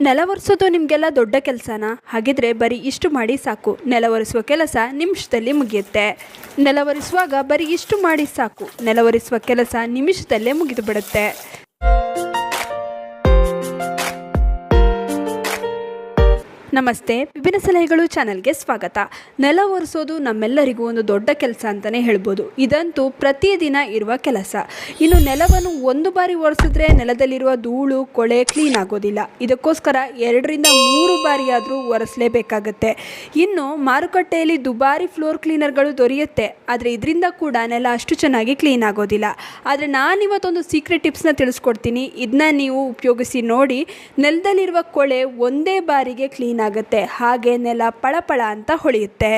ನೆಲ ಒರೆಸೋದು ನಿಮಗೆಲ್ಲ ದೊಡ್ಡ ಕೆಲಸನಾ? ಹಾಗಿದ್ರೆ ಬರೀ ಇಷ್ಟು ಮಾಡಿ ಸಾಕು. ನೆಲ ಒರೆಸುವ ಕೆಲಸ ನಿಮಿಷದಲ್ಲಿ ಮುಗಿಯುತ್ತೆ. ನೆಲ ಒರೆಸುವಾಗ ಬರೀ ಇಷ್ಟು ಮಾಡಿ ಸಾಕು. ನೆಲ ಒರೆಸುವ ಕೆಲಸ ನಿಮಿಷದಲ್ಲೇ ಮುಗಿದು ಬಿಡುತ್ತೆ ನಮಸ್ತೆ. ವಿಭಿನ್ನ ಸಲಹೆಗಳು ಚಾನಲ್ಗೆ ಸ್ವಾಗತ. ನೆಲ ಒರೆಸೋದು ನಮ್ಮೆಲ್ಲರಿಗೂ ಒಂದು ದೊಡ್ಡ ಕೆಲಸ ಅಂತಲೇ ಹೇಳ್ಬೋದು. ಇದಂತೂ ಪ್ರತಿದಿನ ಇರುವ ಕೆಲಸ. ಇನ್ನು ನೆಲವನ್ನು ಒಂದು ಬಾರಿ ಒರೆಸಿದ್ರೆ ನೆಲದಲ್ಲಿರುವ ಧೂಳು, ಕೊಳೆ ಕ್ಲೀನ್ ಆಗೋದಿಲ್ಲ. ಇದಕ್ಕೋಸ್ಕರ ಎರಡರಿಂದ ಮೂರು ಬಾರಿಯಾದರೂ ಒರೆಸಲೇಬೇಕಾಗತ್ತೆ. ಇನ್ನು ಮಾರುಕಟ್ಟೆಯಲ್ಲಿ ದುಬಾರಿ ಫ್ಲೋರ್ ಕ್ಲೀನರ್ಗಳು ದೊರೆಯುತ್ತೆ. ಆದರೆ ಇದರಿಂದ ಕೂಡ ನೆಲ ಅಷ್ಟು ಚೆನ್ನಾಗಿ ಕ್ಲೀನ್ ಆಗೋದಿಲ್ಲ. ಆದರೆ ನಾನಿವತ್ತೊಂದು ಸೀಕ್ರೆಟ್ ಟಿಪ್ಸ್ನ ತಿಳಿಸ್ಕೊಡ್ತೀನಿ. ಇದನ್ನ ನೀವು ಉಪಯೋಗಿಸಿ ನೋಡಿ. ನೆಲದಲ್ಲಿರುವ ಕೊಳೆ ಒಂದೇ ಬಾರಿಗೆ ಕ್ಲೀನ್ ಆಗುತ್ತೆ ಹಾಗೆ ನೆಲ ಪಳಪಳ ಅಂತ ಹೊಳೆಯುತ್ತೆ.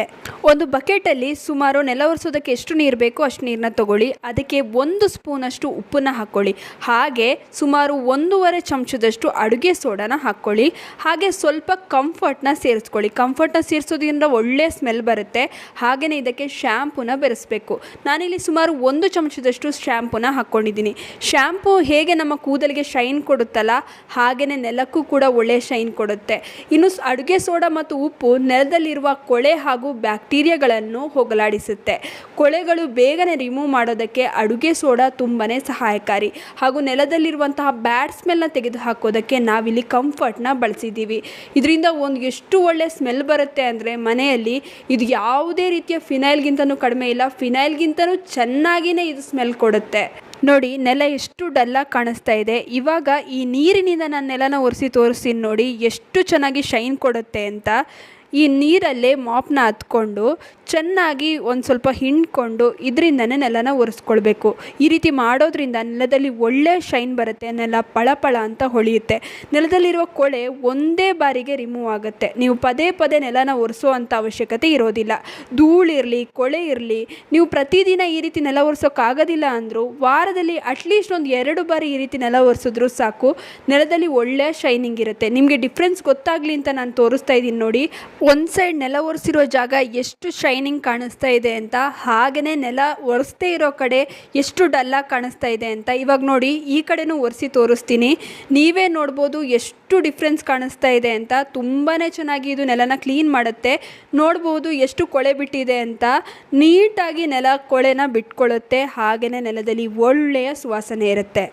ಒಂದು ಬಕೆಟಲ್ಲಿ ಸುಮಾರು ನೆಲ ಒರೆಸೋದಕ್ಕೆ ಎಷ್ಟು ನೀರು ಬೇಕೋ ಅಷ್ಟು ನೀರನ್ನ ತಗೊಳ್ಳಿ. ಅದಕ್ಕೆ ಒಂದು ಸ್ಪೂನಷ್ಟು ಉಪ್ಪನ್ನ ಹಾಕ್ಕೊಳ್ಳಿ. ಹಾಗೆ ಸುಮಾರು ಒಂದೂವರೆ ಚಮಚದಷ್ಟು ಅಡುಗೆ ಸೋಡಾನ ಹಾಕ್ಕೊಳ್ಳಿ. ಹಾಗೆ ಸ್ವಲ್ಪ ಕಂಫರ್ಟ್ನ ಸೇರಿಸ್ಕೊಳ್ಳಿ. ಕಂಫರ್ಟ್ನ ಸೇರಿಸೋದ್ರಿಂದ ಒಳ್ಳೆ ಸ್ಮೆಲ್ ಬರುತ್ತೆ. ಹಾಗೆಯೇ ಇದಕ್ಕೆ ಶ್ಯಾಂಪೂನ ಬೆರೆಸ್ಬೇಕು. ನಾನಿಲ್ಲಿ ಸುಮಾರು ಒಂದು ಚಮಚದಷ್ಟು ಶ್ಯಾಂಪೂನ ಹಾಕ್ಕೊಂಡಿದ್ದೀನಿ. ಶ್ಯಾಂಪು ಹೇಗೆ ನಮ್ಮ ಕೂದಲಿಗೆ ಶೈನ್ ಕೊಡುತ್ತಲ್ಲ ಹಾಗೆಯೇ ನೆಲಕ್ಕೂ ಕೂಡ ಒಳ್ಳೆ ಶೈನ್ ಕೊಡುತ್ತೆ. ಇನ್ನು ಅಡುಗೆ ಸೋಡಾ ಮತ್ತು ಉಪ್ಪು ನೆಲದಲ್ಲಿರುವ ಕೊಳೆ ಹಾಗೂ ಬ್ಯಾಕ್ಟೀರಿಯಾಗಳನ್ನು ಹೋಗಲಾಡಿಸುತ್ತೆ. ಕೊಳೆಗಳು ಬೇಗನೆ ರಿಮೂವ್ ಮಾಡೋದಕ್ಕೆ ಅಡುಗೆ ಸೋಡಾ ತುಂಬಾ ಸಹಾಯಕಾರಿ. ಹಾಗೂ ನೆಲದಲ್ಲಿರುವಂತಹ ಬ್ಯಾಡ್ ಸ್ಮೆಲ್ನ ತೆಗೆದು ಹಾಕೋದಕ್ಕೆ ನಾವಿಲ್ಲಿ ಕಂಫರ್ಟ್ನ ಬಳಸಿದ್ದೀವಿ ಇದರಿಂದ ಒಂದು ಎಷ್ಟು ಒಳ್ಳೆ ಸ್ಮೆಲ್ ಬರುತ್ತೆ ಅಂದರೆ ಮನೆಯಲ್ಲಿ ಇದು ಯಾವುದೇ ರೀತಿಯ ಫಿನೈಲ್ಗಿಂತನೂ ಕಡಿಮೆ ಇಲ್ಲ. ಫಿನೈಲ್ಗಿಂತನೂ ಚೆನ್ನಾಗಿಯೇ ಇದು ಸ್ಮೆಲ್ ಕೊಡುತ್ತೆ. ನೋಡಿ, ನೆಲ ಎಷ್ಟು ಡಲ್ಲಾಗಿ ಕಾಣಿಸ್ತಾ ಇದೆ. ಇವಾಗ ಈ ನೀರಿನಿಂದ ನಾನು ನೆಲನ ಒರೆಸಿ ತೋರಿಸ್ತೀನಿ ನೋಡಿ, ಎಷ್ಟು ಚೆನ್ನಾಗಿ ಶೈನ್ ಕೊಡುತ್ತೆ ಅಂತ. ಈ ನೀರಲ್ಲೇ ಮಾಪ್ನ ಹತ್ಕೊಂಡು ಚೆನ್ನಾಗಿ ಒಂದು ಸ್ವಲ್ಪ ಹಿಂಡ್ಕೊಂಡು ಇದರಿಂದನೇ ನೆಲನ ಒರೆಸ್ಕೊಳ್ಬೇಕು. ಈ ರೀತಿ ಮಾಡೋದ್ರಿಂದ ನೆಲದಲ್ಲಿ ಒಳ್ಳೆ ಶೈನ್ ಬರುತ್ತೆ, ನೆಲ ಪಳಪಳ ಅಂತ ಹೊಳೆಯುತ್ತೆ. ನೆಲದಲ್ಲಿರುವ ಕೊಳೆ ಒಂದೇ ಬಾರಿಗೆ ರಿಮೂವ್ ಆಗುತ್ತೆ. ನೀವು ಪದೇ ಪದೇ ನೆಲನ ಒರೆಸೋ ಅವಶ್ಯಕತೆ ಇರೋದಿಲ್ಲ. ಧೂಳಿರಲಿ ಕೊಳೆ ಇರಲಿ, ನೀವು ಪ್ರತಿದಿನ ಈ ರೀತಿ ನೆಲ ಒರೆಸೋಕ್ಕಾಗೋದಿಲ್ಲ ಅಂದರೂ ವಾರದಲ್ಲಿ ಅಟ್ಲೀಸ್ಟ್ ಒಂದು ಎರಡು ಬಾರಿ ಈ ರೀತಿ ನೆಲ ಒರೆಸಿದ್ರು ಸಾಕು, ನೆಲದಲ್ಲಿ ಒಳ್ಳೆ ಶೈನಿಂಗ್ ಇರುತ್ತೆ. ನಿಮಗೆ ಡಿಫ್ರೆನ್ಸ್ ಗೊತ್ತಾಗಲಿ ಅಂತ ನಾನು ತೋರಿಸ್ತಾ ಇದ್ದೀನಿ ನೋಡಿ. ಒಂದು ಸೈಡ್ ನೆಲ ಒರೆಸಿರೋ ಜಾಗ ಎಷ್ಟು ಶೈನಿಂಗ್ ಕಾಣಿಸ್ತಾ ಇದೆ ಅಂತ ಹಾಗೆಯೇ ನೆಲ ಒರೆಸ್ದೇ ಇರೋ ಕಡೆ ಎಷ್ಟು ಡಲ್ಲಾಗಿ ಕಾಣಿಸ್ತಾ ಇದೆ ಅಂತ ಇವಾಗ ನೋಡಿ ಈ ಕಡೆನೂ ಒರೆಸಿ ತೋರಿಸ್ತೀನಿ. ನೀವೇ ನೋಡ್ಬೋದು ಎಷ್ಟು ಡಿಫ್ರೆನ್ಸ್ ಕಾಣಿಸ್ತಾ ಇದೆ ಅಂತ ತುಂಬಾ ಚೆನ್ನಾಗಿ ಇದು ನೆಲನ ಕ್ಲೀನ್ ಮಾಡುತ್ತೆ. ನೋಡ್ಬೋದು ಎಷ್ಟು ಕೊಳೆ ಬಿಟ್ಟಿದೆ ಅಂತ, ನೀಟಾಗಿ ನೆಲ ಕೊಳೆನ ಬಿಟ್ಕೊಳ್ಳುತ್ತೆ ಹಾಗೆಯೇ ನೆಲದಲ್ಲಿ ಒಳ್ಳೆಯ ಸುವಾಸನೆ ಇರುತ್ತೆ.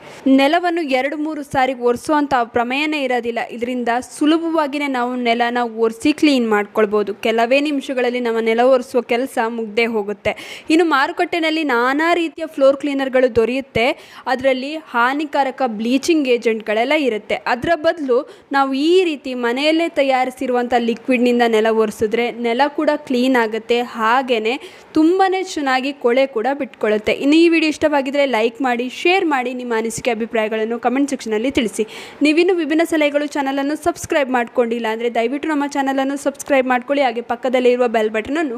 ನೆಲವನ್ನು ಎರಡು ಮೂರು ಸಾರಿ ಒರೆಸುವಂಥ ಪ್ರಮೇಯನೇ ಇರೋದಿಲ್ಲ. ಇದರಿಂದ ಸುಲಭವಾಗಿಯೇ ನಾವು ನೆಲನ ಒರೆಸಿ ಕ್ಲೀನ್ ಮಾಡ್ಕೊಳ್ಬೋದು. ಕೆಲವೇ ನಿಮಿಷಗಳಲ್ಲಿ ನಮ್ಮ ನೆಲ ಒರೆಸುವ ಕೆಲಸ ಮುಗ್ದೇ ಹೋಗುತ್ತೆ. ಇನ್ನು ಮಾರುಕಟ್ಟೆಯಲ್ಲಿ ನಾನಾ ರೀತಿಯ ಫ್ಲೋರ್ ಕ್ಲೀನರ್ಗಳು ದೊರೆಯುತ್ತೆ. ಅದರಲ್ಲಿ ಹಾನಿಕಾರಕ ಬ್ಲೀಚಿಂಗ್ ಏಜೆಂಟ್ಗಳೆಲ್ಲ ಇರುತ್ತೆ. ಅದರ ಬದಲು ನಾವು ಈ ರೀತಿ ಮನೆಯಲ್ಲೇ ತಯಾರಿಸಿರುವಂಥ ಲಿಕ್ವಿಡ್ನಿಂದ ನೆಲ ಒರೆಸಿದ್ರೆ ನೆಲ ಕೂಡ ಕ್ಲೀನ್ ಆಗುತ್ತೆ. ಹಾಗೆಯೇ ತುಂಬಾ ಚೆನ್ನಾಗಿ ಕೊಳೆ ಕೂಡ ಬಿಟ್ಕೊಳ್ಳುತ್ತೆ ಇನ್ನು ಈ ವಿಡಿಯೋ ಇಷ್ಟವಾಗಿದ್ದರೆ ಲೈಕ್ ಮಾಡಿ, ಶೇರ್ ಮಾಡಿ ನಿಮ್ಮ ಅನಿಸಿಕೆ ಅಭಿಪ್ರಾಯಗಳನ್ನು ಕಮೆಂಟ್ ಸೆಕ್ಷನಲ್ಲಿ ತಿಳಿಸಿ. ನೀವಿನ್ನು ವಿಭಿನ್ನ ಸಲಹೆಗಳು ಚಾನಲನ್ನು ಸಬ್ಸ್ಕ್ರೈಬ್ ಮಾಡ್ಕೊಂಡಿಲ್ಲ ಅಂದರೆ ದಯವಿಟ್ಟು ನಮ್ಮ ಚಾನಲನ್ನು ಸಬ್ಸ್ಕ್ರೈಬ್ ಮಾಡ್ಕೊಳ್ಳಿ. ಹಾಗೆ ಪಕ್ಕದಲ್ಲಿರುವ ಬೆಲ್ ಬಟನನ್ನು